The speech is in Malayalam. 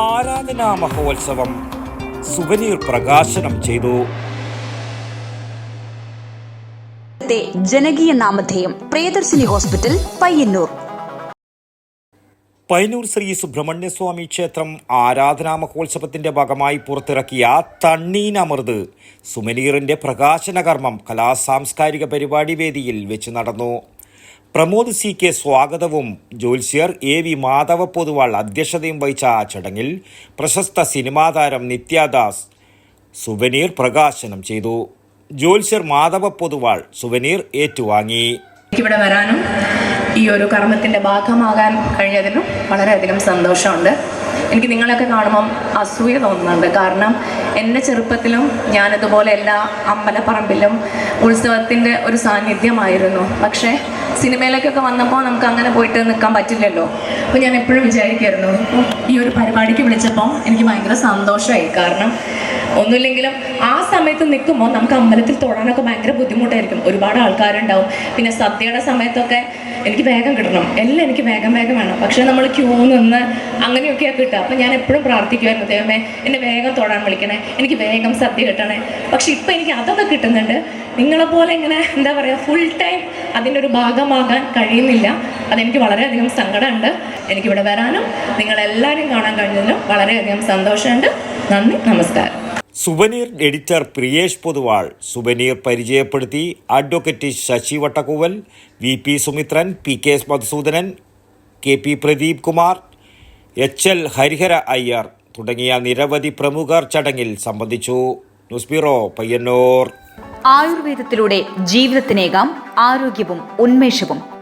ആരാധനാ മഹോത്സവം സുവനീർ പ്രകാശനം ചെയ്തു. ജനകീയ നാമധേയം പ്രിയദർശിനി ഹോസ്പിറ്റൽ പയ്യന്നൂർ. പയ്യന്നൂർ ശ്രീ സുബ്രഹ്മണ്യസ്വാമി ക്ഷേത്രം ആരാധനാ മഹോത്സവത്തിന്റെ ഭാഗമായി പുറത്തിറക്കിയ തണ്ണീനമൃത് സുമനീറിന്റെ പ്രകാശന കർമ്മം കലാസാംസ്കാരിക പരിപാടി വേദിയിൽ വെച്ച് നടന്നു. പ്രമോദ് സി കെ സ്വാഗതവും. ജ്യോത്സ്യർ എ വി മാധവ പൊതുവാൾ അധ്യക്ഷതയും വഹിച്ച ആ ചടങ്ങിൽ പ്രശസ്ത സിനിമാ താരം നിത്യാദാസ് സുവനീർ പ്രകാശനം ചെയ്തു. ജ്യോത്സ്യർ മാധവ പൊതുവാൾ സുവനീർ ഏറ്റുവാങ്ങി. ഇവിടെ വരാനും ഈ ഒരു കർമ്മത്തിന്റെ ഭാഗമാകാൻ കഴിഞ്ഞതിലും വളരെയധികം സന്തോഷമുണ്ട്. എനിക്ക് നിങ്ങളൊക്കെ കാണുമ്പം അസൂയ തോന്നുന്നുണ്ട്. കാരണം എന്റെ ചെറുപ്പത്തിലും ഞാനതുപോലെ എല്ലാ അമ്പലപ്പറമ്പിലും ഉത്സവത്തിന്റെ ഒരു സാന്നിധ്യമായിരുന്നു. പക്ഷേ സിനിമയിലേക്കൊക്കെ വന്നപ്പോൾ നമുക്ക് അങ്ങനെ പോയിട്ട് നിൽക്കാൻ പറ്റില്ലല്ലോ. അപ്പോൾ ഞാൻ എപ്പോഴും വിചാരിക്കുമായിരുന്നു ഇപ്പോൾ ഈ ഒരു പരിപാടിക്ക് വിളിച്ചപ്പോൾ എനിക്ക് ഭയങ്കര സന്തോഷമായി. കാരണം ഒന്നുമില്ലെങ്കിലും ആ സമയത്ത് നിൽക്കുമ്പോൾ നമുക്ക് അമ്പലത്തിൽ തൊടാനൊക്കെ ഭയങ്കര ബുദ്ധിമുട്ടായിരിക്കും. ഒരുപാട് ആൾക്കാരുണ്ടാവും. പിന്നെ സദ്യയുടെ സമയത്തൊക്കെ എനിക്ക് വേഗം കിട്ടണം. എല്ലാം എനിക്ക് വേഗം വേഗം വേണം. പക്ഷേ നമ്മൾ ക്യൂ നിന്ന് അങ്ങനെയൊക്കെയാണ് കിട്ടുക. അപ്പം ഞാൻ എപ്പോഴും പ്രാർത്ഥിക്കുമായിരുന്നു ദൈവമേ എന്നെ വേഗം തൊടാൻ വിളിക്കണേ. എനിക്ക് വേഗം സദ്യ കിട്ടണേ. പക്ഷെ ഇപ്പം എനിക്ക് അതൊക്കെ കിട്ടുന്നുണ്ട്. നിങ്ങളെപ്പോലെ ഇങ്ങനെ എന്താ പറയുക ഫുൾ ടൈം അതിന്റെ ഒരു ഭാഗമാകാൻ കഴിയുന്നില്ല. അതെനിക്ക് വളരെയധികം സങ്കടമുണ്ട്. എനിക്കിവിടെ വരാനും നിങ്ങളെല്ലാവരും കാണാൻ കഴിഞ്ഞതിലും വളരെയധികം സന്തോഷമുണ്ട്. നന്ദി നമസ്കാരം. Souvenir editor Priyesh Poduval souvenir പരിചയപ്പെടുത്തി advocate Sasi Vattakkooval V P Sumithran P K S Madhusudanan K P Pradeep Kumar H L Harihara Iyer തുടങ്ങിയ നിരവധി പ്രമുഖർ ചടങ്ങിൽ സംബന്ധിച്ചു. News bureau Payyanur. ആയുർവേദത്തിലൂടെ ജീവിതത്തിനേകാം ആരോഗ്യവും ഉന്മേഷവും.